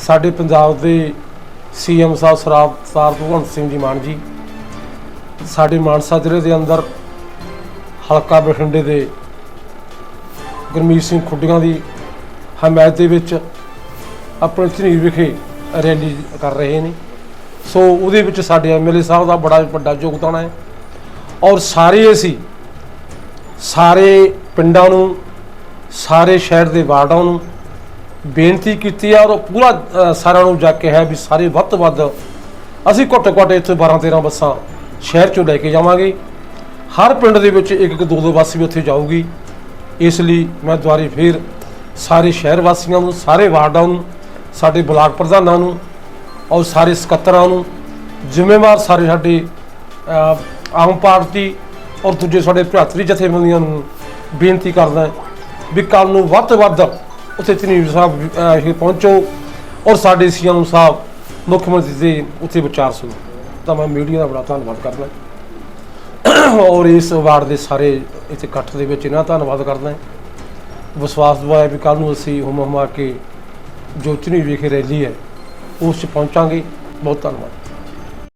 ਸਾਡੇ ਪੰਜਾਬ ਦੇ ਸੀਐਮ ਸਾਹਿਬ ਸਰਾਬ ਸਰ ਭਗਵੰਤ ਸਿੰਘ ਜੀ ਮਾਨ ਜੀ, ਸਾਡੇ ਮਾਨਸਾ ਜ਼ਿਲ੍ਹੇ ਦੇ ਅੰਦਰ ਹਲਕਾ ਬਠਿੰਡੇ ਦੇ ਗੁਰਮੀਤ ਸਿੰਘ ਖੁੱਡੀਆਂ ਦੀ ਹਮਾਇਤ ਦੇ ਵਿੱਚ ਆਪਣੇ ਝਨੀਰ ਵਿਖੇ ਰੈਲੀ ਕਰ ਰਹੇ ਨੇ। ਸੋ ਉਹਦੇ ਵਿੱਚ ਸਾਡੇ ਐਮਐਲਏ ਸਾਹਿਬ ਦਾ ਬੜਾ ਵੱਡਾ ਯੋਗਦਾਨ ਹੈ। ਔਰ ਸਾਰੇ ਅਸੀਂ, ਸਾਰੇ ਪਿੰਡਾਂ ਨੂੰ, ਸਾਰੇ ਸ਼ਹਿਰ ਦੇ ਵਾਰਡਾਂ ਨੂੰ ਬੇਨਤੀ ਕੀਤੀ ਹੈ ਔਰ ਪੂਰਾ ਅ, ਸਾਰਿਆਂ ਨੂੰ ਜਾ ਕੇ ਹੈ ਵੀ ਸਾਰੇ ਵੱਧ ਤੋਂ ਵੱਧ ਅਸੀਂ ਘੱਟੋ ਘੱਟ ਇੱਥੇ 12 13 ਬੱਸਾਂ ਸ਼ਹਿਰ ਚੋਂ ਲੈ ਕੇ ਜਾਵਾਂਗੇ। ਹਰ ਪਿੰਡ ਦੇ ਵਿੱਚ ਇੱਕ ਇੱਕ ਦੋ ਦੋ ਬੱਸ ਵੀ ਉੱਥੇ ਜਾਊਗੀ। ਇਸ ਲਈ ਮੈਂ ਦੁਆਰੇ ਫੇਰ ਸਾਰੇ ਸ਼ਹਿਰ ਵਾਸੀਆਂ ਨੂੰ ਸਾਰੇ ਵਾਰਡਾਂ ਨੂੰ ਸਾਡੇ ਬਲਾਕ ਪ੍ਰਧਾਨਾਂ ਨੂੰ ਔਰ ਸਾਰੇ ਸਕੱਤਰਾਂ ਨੂੰ ਜ਼ਿੰਮੇਵਾਰ ਸਾਰੇ ਸਾਡੇ ਅ, ਆਮ ਪਾਰਟੀ ਔਰ ਦੂਜੇ ਸਾਡੇ ਭਰਾਤਰੀ ਜਥੇਬੰਦੀਆਂ ਨੂੰ ਬੇਨਤੀ ਕਰਦਾ ਵੀ ਕੱਲ ਨੂੰ ਵੱਧ ਤੋਂ ਵੱਧ ਉੱਥੇ ਚਨੀਰ ਸਾਹਿਬ ਅ, ਇਹ ਪਹੁੰਚੋ ਔਰ ਸਾਡੇ ਸੀਐਮ ਸਾਹਿਬ ਮੁੱਖ ਮੰਤਰੀ ਦੇ ਉੱਥੇ ਵਿਚਾਰ ਸੁਣੋ। ਤਾਂ ਮੈਂ ਮੀਡੀਆ ਦਾ ਬੜਾ ਧੰਨਵਾਦ ਕਰਦਾ। ਔਰ ਇਸ ਵਾਰਡ ਦੇ ਸਾਰੇ ਇੱਥੇ ਇਕੱਠ ਦੇ ਵਿੱਚ ਇਹਨਾਂ ਦਾ ਧੰਨਵਾਦ ਕਰਦਾ। ਵਿਸ਼ਵਾਸ ਦਵਾਇਆ ਵੀ ਕੱਲ ਨੂੰ ਅਸੀਂ ਹੁਮ ਹੁਮਾ ਕੇ ਜੋ ਚਨੀ ਵਿਖੇ ਰੈਲੀ ਹੈ ਉਸ 'ਚ ਪਹੁੰਚਾਂਗੇ। ਬਹੁਤ ਧੰਨਵਾਦ।